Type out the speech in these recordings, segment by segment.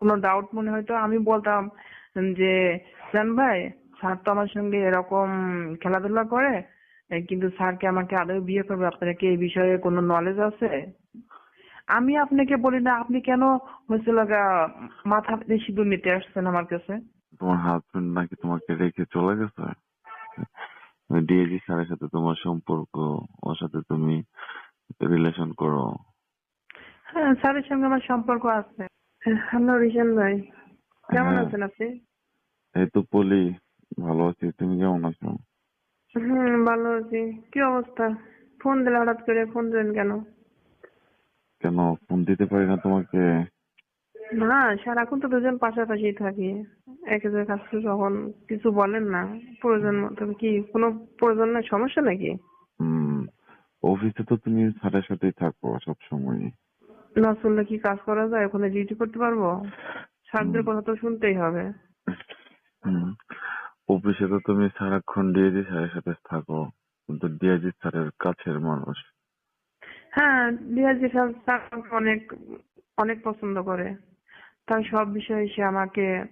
কোনো ডাউট মনে হয়তো আমি বলতাম যে জান ভাই স্যার তো আমার সঙ্গে এরকম খেলাধুলা করে কিন্তু স্যার কি আমাকে আদৌ বিয়ে করবে? আপনার কি এই বিষয়ে কোনো নলেজ আছে? আমি আপনাকে বলি না আপনি কেন হয়েছিল গা মাথা সিঁদুর নিতে আসছেন আমার কাছে? তোমার হাজবেন্ড নাকি তোমাকে রেখে চলে গেছে? ডিএজি স্যারের সাথে তোমার সম্পর্ক ওর সাথে তুমি রিলেশন করো। হ্যাঁ স্যারের সঙ্গে আমার সম্পর্ক আছে। হ্যালো রিশান ভাই। কেমন হ্যাঁ। আছেন আপনি? এই তো বলি ভালো আছি। তুমি কেমন আছো? হুম ভালো আছি। কি অবস্থা? ফোন দিলে হঠাৎ করে ফোন দিলেন কেন? কেন? ফোন দিতে পারি না তোমাকে। না সারাক্ষণ তো দুজন পাশাপাশি থাকি। একের কাছে যখন কিছু বলেন না। প্রয়োজন মতো কি কোনো প্রয়োজন না সমস্যা নাকি? হুম অফিসে তো তুমি স্যারের সাথেই থাকো সব সময় না শুনলে কি কাজ করা যায় ওখানে ডিউটি করতে পারব? স্যারদের কথা তো শুনতেই হবে। হুম। অফিসে তো তুমি সারাক্ষণ ডিএজি স্যারের সাথে থাকো কিন্তু ডিএজি স্যারের কাছের মানুষ। হ্যাঁ ডিআরজি স্যার অনেক অনেক পছন্দ করে। তাই সব বিষয়ে সে আমাকে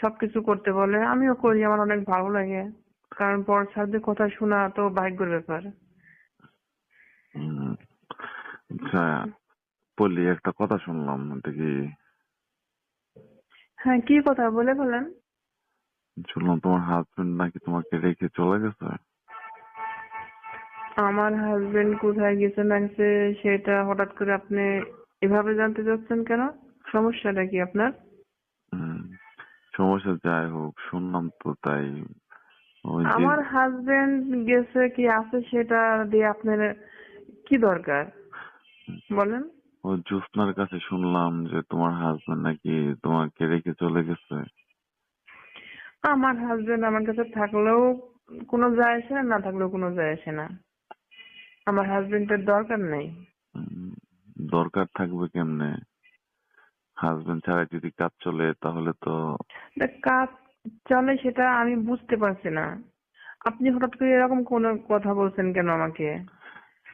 সবকিছু করতে বলে। আমিও করি আমার অনেক ভালো লাগে। কারণ বড় স্যারদের কথা শোনা তো ভাগ্যের ব্যাপার। হুম। আচ্ছা বলি একটা কথা শুনলাম দেখি হ্যাঁ কি কথা? বলে বলেন শুনলাম তোমার হাজবেন্ড নাকি তোমাকে রেখে চলে গেছে? আমার হাজবেন্ড কোথায় গেছে না গেছে সেটা হঠাৎ করে আপনি এভাবে জানতে চাচ্ছেন কেন? সমস্যাটা কি আপনার? সমস্যা যাই হোক শুনলাম তো তাই। আমার হাজবেন্ড গেছে কি আছে সেটা দিয়ে আপনার কি দরকার? বলেন। ওই জ্যোৎস্নার কাছে শুনলাম যে তোমার হাজবেন্ড নাকি তোমাকে রেখে চলে গেছে। আমার হাজবেন্ড আমার কাছে থাকলেও কোনো যায় আসে না না থাকলেও কোনো যায় আসে না। আমার হাজবেন্ডের দরকার নেই। দরকার থাকবে কেমনে? হাজবেন্ড ছাড়া যদি কাজ চলে তাহলে তো তা কাজ চলে সেটা আমি বুঝতে পারছি না। আপনি হঠাৎ করে এরকম কোন কথা বলছেন কেন আমাকে?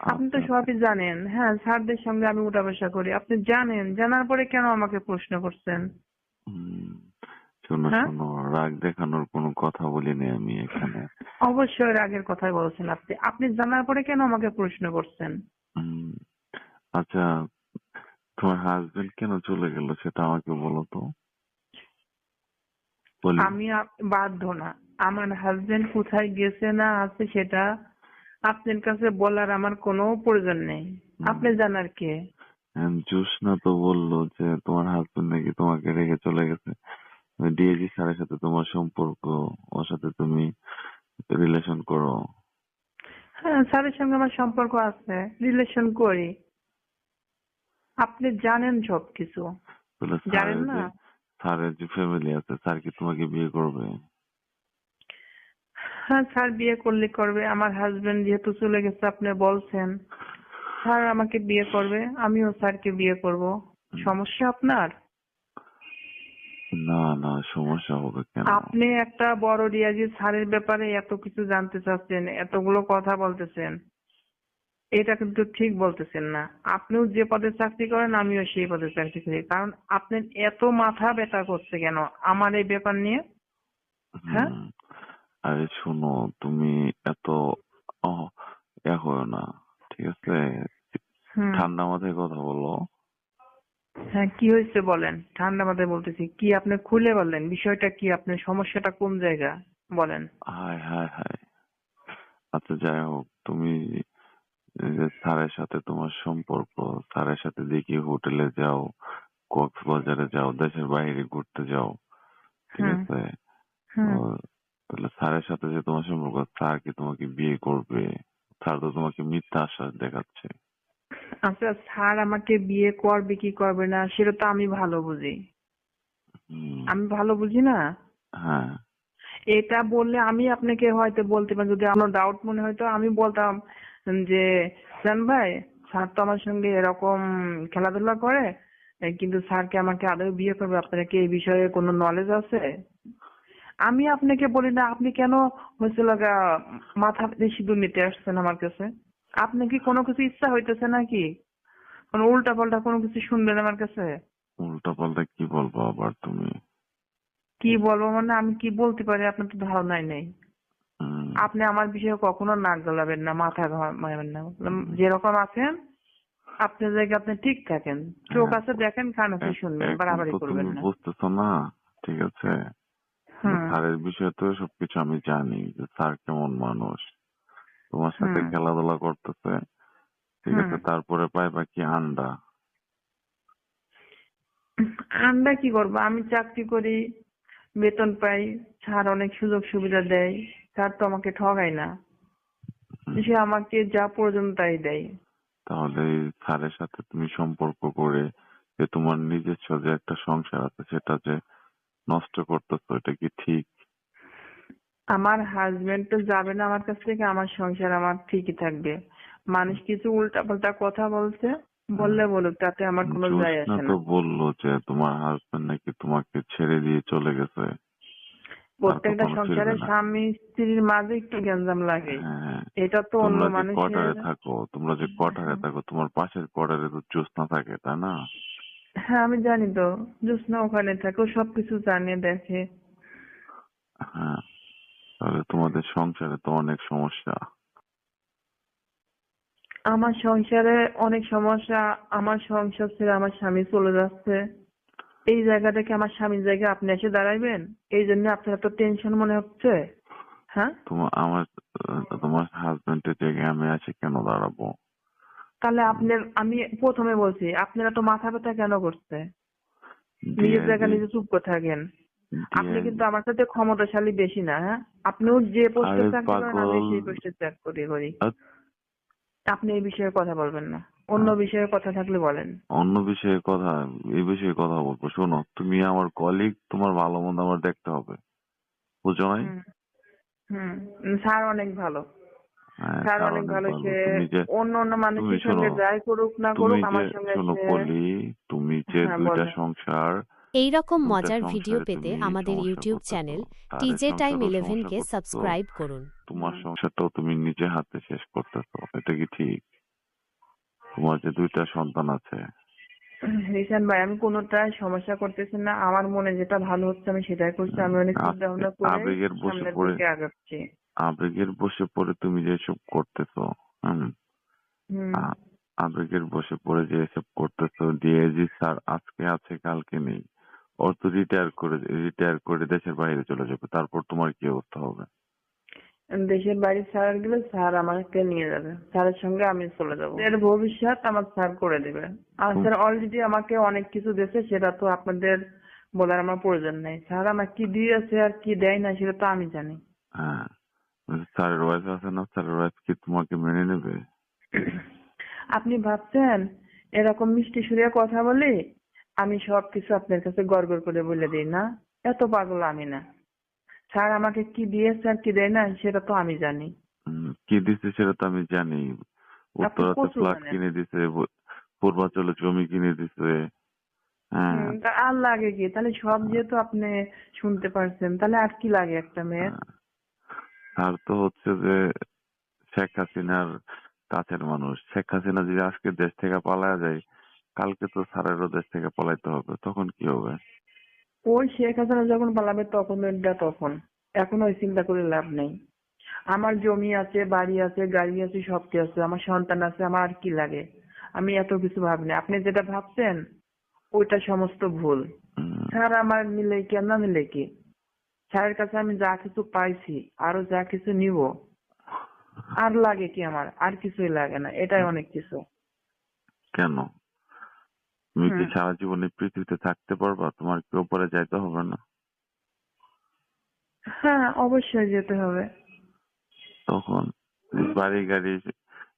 আপনি তো আচ্ছা, সবই জানেন। হ্যাঁ স্যারদের সঙ্গে আমি উঠা বসা করি। আপনি জানেন জানার পরে কেন আমাকে প্রশ্ন করছেন? শোনো হ্যাঁ? শোনো রাগ দেখানোর কোনো কথা বলিনি আমি এখানে। অবশ্যই রাগের কথাই বলছেন আপনি। আপনি জানার পরে কেন আমাকে প্রশ্ন করছেন? হুম, আচ্ছা তোমার হাজবেন্ড কেন চলে গেল সেটা আমাকে বলো তো। বলি আমি বাধ্য না। আমার হাজবেন্ড কোথায় গেছে না আছে সেটা আপনার কাছে বলার আমার কোনো প্রয়োজন নেই। আপনি জানার কে। হ্যাঁ, জ্যোৎস্না তো বলল যে তোমার হাজবেন্ড নাকি তোমাকে রেখে চলে গেছে। ডিএজি স্যারের সাথে তোমার সম্পর্ক ওর সাথে তুমি রিলেশন করো। হ্যাঁ স্যারের সঙ্গে আমার সম্পর্ক আছে রিলেশন করি। আপনি জানেন সব কিছু জানেন না? স্যারের যে ফ্যামিলি আছে স্যার কি তোমাকে বিয়ে করবে? হ্যাঁ স্যার বিয়ে করলে করবে। আমার হাজবেন্ড যেহেতু চলে গেছে আপনি বলছেন। স্যার আমাকে বিয়ে করবে আমিও স্যারকে বিয়ে করব। সমস্যা আপনার? না না সমস্যা হবে কেন? আপনি একটা বড় রিয়াজি স্যারের ব্যাপারে এত কিছু জানতে চাচ্ছেন এতগুলো কথা বলতেছেন। এটা কিন্তু ঠিক বলতেছেন না। আপনিও যে পদে চাকরি করেন আমিও সেই পদে চাকরি করি। কারণ আপনার এত মাথা ব্যথা করছে কেন আমার এই ব্যাপার নিয়ে? হ্যাঁ? আরে শোনো তুমি এত ইয়া করো না ঠিক আছে? ঠান্ডা মাথায় কথা বলো। হ্যাঁ কি হয়েছে বলেন? ঠান্ডা মাথায় বলতেছি কি আপনি খুলে বললেন? বিষয়টা কি আপনার সমস্যাটা কোন জায়গা? বলেন। হায় হায় হায়। আচ্ছা যাই হোক তুমি যে স্যারের সাথে তোমার সম্পর্ক স্যারের সাথে দেখি হোটেলে যাও কক্সবাজারে যাও দেশের বাইরে ঘুরতে যাও ঠিক আছে? তাহলে স্যারের সাথে যে তোমার সম্পর্ক স্যার কি তোমাকে বিয়ে করবে? স্যার তো তোমাকে মিথ্যা আশ্বাস দেখাচ্ছে। আচ্ছা স্যার আমাকে বিয়ে করবে কি করবে না সেটা তো আমি ভালো বুঝি। আমি ভালো বুঝি না? হ্যাঁ। এটা বললে আমি আপনাকে হয়তো বলতে পারি যদি আমার ডাউট মনে হয়তো আমি বলতাম যে জান ভাই স্যার তো আমার সঙ্গে এরকম খেলাধুলা করে কিন্তু স্যার কি আমাকে আদৌ বিয়ে করবে? আপনার কি এই বিষয়ে কোনো নলেজ আছে? আমি আপনাকে বলি না আপনি কেন হয়েছিল মাথা সিঁদুর নিতে আসছেন আমার কাছে? আপনি কি কোনো কিছু ইচ্ছা হইতেছে নাকি? কোনো উল্টা পাল্টা কোনো কিছু শুনবেন আমার কাছে? উল্টা পাল্টা কি বলব আবার তুমি? কি বলব মানে আমি কি বলতে পারি আপনার তো ধারণাই নেই। আপনি আমার বিষয়ে কখনো নাক গলাবেন না মাথা ঘামাবেন না। যেরকম আছেন আপনার জায়গায় আপনি ঠিক থাকেন। চোখ হ্যাঁ। আছে দেখেন কান আছে শুনবেন বাড়াবাড়ি করবেন না। বুঝতেছো না ঠিক আছে? স্যারের বিষয়ে তো সবকিছু আমি জানি যে স্যার কেমন মানুষ। তোমার সাথে খেলাধুলা করতেছে ঠিক আছে হুম। তারপরে পাইবা কি আন্ডা। আমরা কি করব? আমি চাকরি করি বেতন পাই স্যার অনেক সুযোগ সুবিধা দেয় স্যার তো আমাকে ঠগায় না। সে আমাকে যা প্রয়োজন তাই দেয়। তাহলে স্যারের সাথে তুমি সম্পর্ক করে যে তোমার নিজস্ব যে একটা সংসার আছে সেটা যে নষ্ট করতেছো এটা কি ঠিক? আমার হাজবেন্ড তো যাবে না আমার কাছ থেকে আমার সংসার আমার ঠিকই থাকবে। মানুষ কিছু উল্টা পাল্টা কথা বলছে বললে বলুক তাতে আমার কোনো যায় আসে তো বলল যে তোমার হাজবেন্ড নাকি তোমাকে ছেড়ে দিয়ে চলে গেছে। প্রত্যেকটা সংসারে না। স্বামী স্ত্রীর মাঝে একটু গ্যাঞ্জাম লাগে। হ্যাঁ এটা তো অন্য মানুষের কোয়ার্টারে থাকো তোমরা যে কোয়ার্টারে থাকো তোমার পাশের কোয়ার্টারে তো জ্যোৎস্না থাকে তাই না? হ্যাঁ আমি জানি তো। জ্যোৎস্না ওখানে থাকে ও সবকিছু জানে দেখে। হ্যাঁ তাহলে তোমাদের সংসারে তো অনেক সমস্যা। আমার সংসারে অনেক সমস্যা আমার সংসার ছেড়ে আমার স্বামী চলে যাচ্ছে। এই জায়গা থেকে আমার স্বামীর জায়গায় আপনি এসে দাঁড়াইবেন? এই জন্য আপনার এত টেনশন মনে হচ্ছে? হ্যাঁ? তোমার আমার তোমার হাজবেন্ডের জায়গায় আমি আছি কেন দাঁড়াবো? তাহলে আপনার আমি প্রথমে বলছি আপনারা তো মাথা ব্যথা কেন করছে? নিজের জায়গায় নিজে চুপ করে থাকেন। আপনি কিন্তু আমার সাথে ক্ষমতাশালী বেশি না হ্যাঁ? আপনিও যে পোস্টে চাকরি করেন আমি। সেই পোস্টে চাকরি করি। আপনি এই বিষয়ে কথা বলবেন না। অন্য বিষয়ে কথা থাকলে বলেন। অন্য বিষয়ে কথা এই বিষয়ে কথা বলব। শোনো তুমি আমার কলিগ তোমার ভালো মন্দ আমার দেখতে হবে। বুঝো নাই? হুম স্যার অনেক ভালো। হ্যাঁ, স্যার স্যার অনেক ভালো সে অন্য অন্য মানুষের সঙ্গে যাই করুক না করুক আমার সঙ্গে তুমি যে হ্যাঁ, দুইটা সংসার এই রকম মজার ভিডিও পেতে আমাদের YouTube channel TJ time eleven কে সাবস্ক্রাইব করুন। তোমার সংসারটাও তুমি নিজে হাতে শেষ করতেছো এটা কি ঠিক? তোমার যে দুইটা সন্তান আছে। রিশান ভাই আমি কোনোটাই সমস্যা করতেছি না আমার মনে যেটা ভালো হচ্ছে আমি সেটাই করছি আমি অনেক চিন্তা ভাবনা করে আবেগের সামনের পড়ে দিকে আগাচ্ছি। আবেগের বসে পড়ে তুমি যে এসব করতেছো হম? আবেগের বসে পড়ে যে এসব করতেছো ডিএজি স্যার আজকে আছে কালকে নেই। ওর তো রিটায়ার করে রিটায়ার করে দেশের বাইরে চলে যাবে তারপর তোমার কি অবস্থা হবে? দেশের বাড়ি স্যার গেলে স্যার আমাকে নিয়ে যাবে। স্যারের সঙ্গে আমি চলে যাব। এর ভবিষ্যৎ আমার স্যার করে দিবে। আর স্যার অলরেডি আমাকে অনেক কিছু দিয়েছে সেটা তো আপনাদের বলার আমার প্রয়োজন নেই। স্যার আমার কি দিয়েছে আর কি দেয় না সেটা তো আমি জানি। হ্যাঁ। স্যারের ওয়াইফ আছে না স্যারের ওয়াইফ কি তোমাকে মেনে নেবে? আপনি ভাবছেন এরকম মিষ্টি সুরে কথা বলে আমি সবকিছু আপনার কাছে গড়গড় করে বলে দিই না? এত পাগল আমি না। স্যার আমাকে কি দিয়েছে আর কি দেয় না সেটা তো আমি জানি। কি দিছে সেটা তো আমি জানি। উত্তরাতে ফ্ল্যাট কিনে দিছে পূর্বাঞ্চলে জমি কিনে দিছে। হ্যাঁ। আর লাগে কি? তাহলে সব যেহেতু আপনি শুনতে পারছেন তাহলে আর কি লাগে একটা মেয়ের? আর তো হচ্ছে যে শেখ হাসিনার কাছের মানুষ। শেখ হাসিনা যদি আজকে দেশ থেকে পালায়া যায় কালকে তো স্যারেরও দেশ থেকে পালাইতে হবে তখন কি হবে? ওই শেখ হাসিনা যখন পালাবে তখন তখন। এখন ওই চিন্তা করে লাভ নেই। আমার জমি আছে বাড়ি আছে গাড়ি আছে সব কিছু আছে আমার সন্তান আছে আমার আর কি লাগে? আমি এত কিছু ভাবিনি। আপনি যেটা ভাবছেন ওইটা সমস্ত ভুল। স্যার আমার মিলে কি আর না মিলে কি? স্যারের কাছে আমি যা কিছু পাইছি আরও যা কিছু নিব আর লাগে কি আমার? আর কিছুই লাগে না এটাই অনেক কিছু। কেন? তুমি কি সারা জীবন এই পৃথিবীতে থাকতে পারবা? তোমার কি ওপরে যাইতে হবে না? হ্যাঁ অবশ্যই যেতে হবে। তখন বাড়ি গাড়ি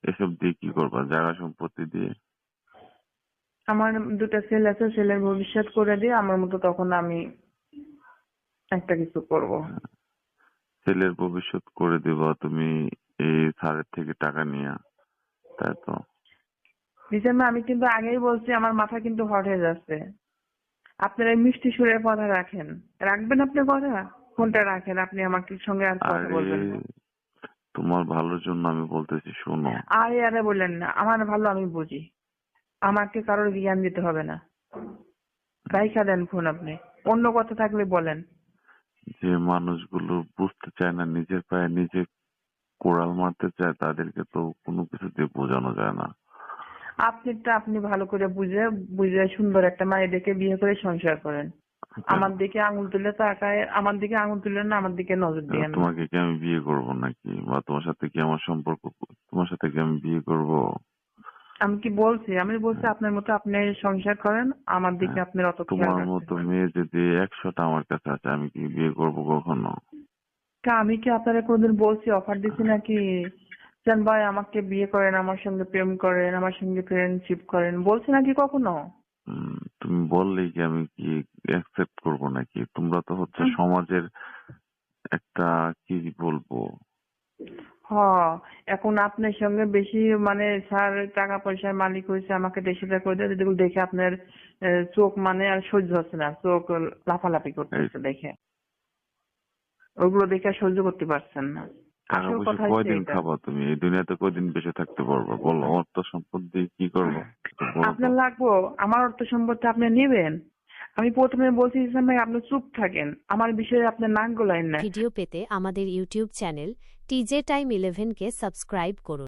এসব দিয়ে কি করবা? জায়গা সম্পত্তি দিয়ে? আমার দুটো ছেলে আছে ছেলের ভবিষ্যৎ করে দিয়ে আমার মতো তখন আমি একটা কিছু করব। ছেলের ভবিষ্যৎ করে দিবা তুমি এই স্যারের থেকে টাকা নিয়ে তাই তো? ডিসেম্বর আমি কিন্তু আগেই বলছি আমার মাথা কিন্তু হট হয়ে যাচ্ছে। আপনারা মিষ্টি সুরের কথা রাখেন। রাখবেন আপনি কথা? ফোনটা রাখেন আপনি আমাকে সঙ্গে আর কথা বলবেন তোমার ভালোর জন্য আমি বলতেছি শোনো। আরে আরে বললেন না আমার ভালো আমি বুঝি। আমাকে কারোর জ্ঞান দিতে হবে না। রাইখা দেন ফোন আপনি। অন্য কথা থাকলে বলেন। যে মানুষগুলো বুঝতে চায় না নিজের পায়ে নিজে কোড়াল মারতে চায় তাদেরকে তো কোনো কিছু দিয়ে বোঝানো যায় না। আপনিটা আপনি ভালো করে বুঝে বুঝে সুন্দর একটা মায়ের দেখে বিয়ে করে সংসার করেন। আমার দিকে আঙুল তুলে তাকায় আমার দিকে আঙুল তুলে না আমার দিকে নজর দিয়ে। তোমাকে কি আমি বিয়ে করব নাকি? বা তোমার সাথে কি আমার সম্পর্ক তোমার সাথে কি আমি বিয়ে করব? আমি কি বলছি? আমি বলছি আপনার মতো আপনি সংসার করেন আমার দিকে হ্যাঁ, আপনার অত খেয়াল তোমার মতো মেয়ে যদি একশোটা আমার কাছে আছে আমি কি বিয়ে করব কখনো? তা আমি কি আপনারা কোনদিন বলছি অফার দিছি নাকি? জান ভাই আমাকে বিয়ে করেন আমার সঙ্গে প্রেম করেন আমার সঙ্গে ফ্রেন্ডশিপ করেন বলছি নাকি কখনো? তুমি বললেই কি আমি কি অ্যাকসেপ্ট করব নাকি? তোমরা তো হচ্ছে সমাজের একটা কি বলব? হ এখন আপনার সঙ্গে বেশি মানে স্যার টাকা পয়সার মালিক হয়েছে আমাকে দেশে করে দিয়ে যেগুলো দেখে আপনার চোখ মানে আর সহ্য হচ্ছে না চোখ লাফালাফি করতেছে দেখে। ওগুলো দেখে আর সহ্য করতে পারছেন না। কয়দিন। খাবা তুমি? এই দুনিয়াতে কয়দিন বেঁচে থাকতে পারবে? বলো অর্থ সম্পদ দিয়ে কি করব। আপনার লাগবো? আমার অর্থ সম্পত্তি আপনি নেবেন? আমি প্রথমে বলছি ইসলাম ভাই আপনি চুপ থাকেন। আমার বিষয়ে আপনার নাক গলাইন না। ভিডিও পেতে আমাদের ইউটিউব চ্যানেল টিজে টাইম ইলেভেনকে সাবস্ক্রাইব করুন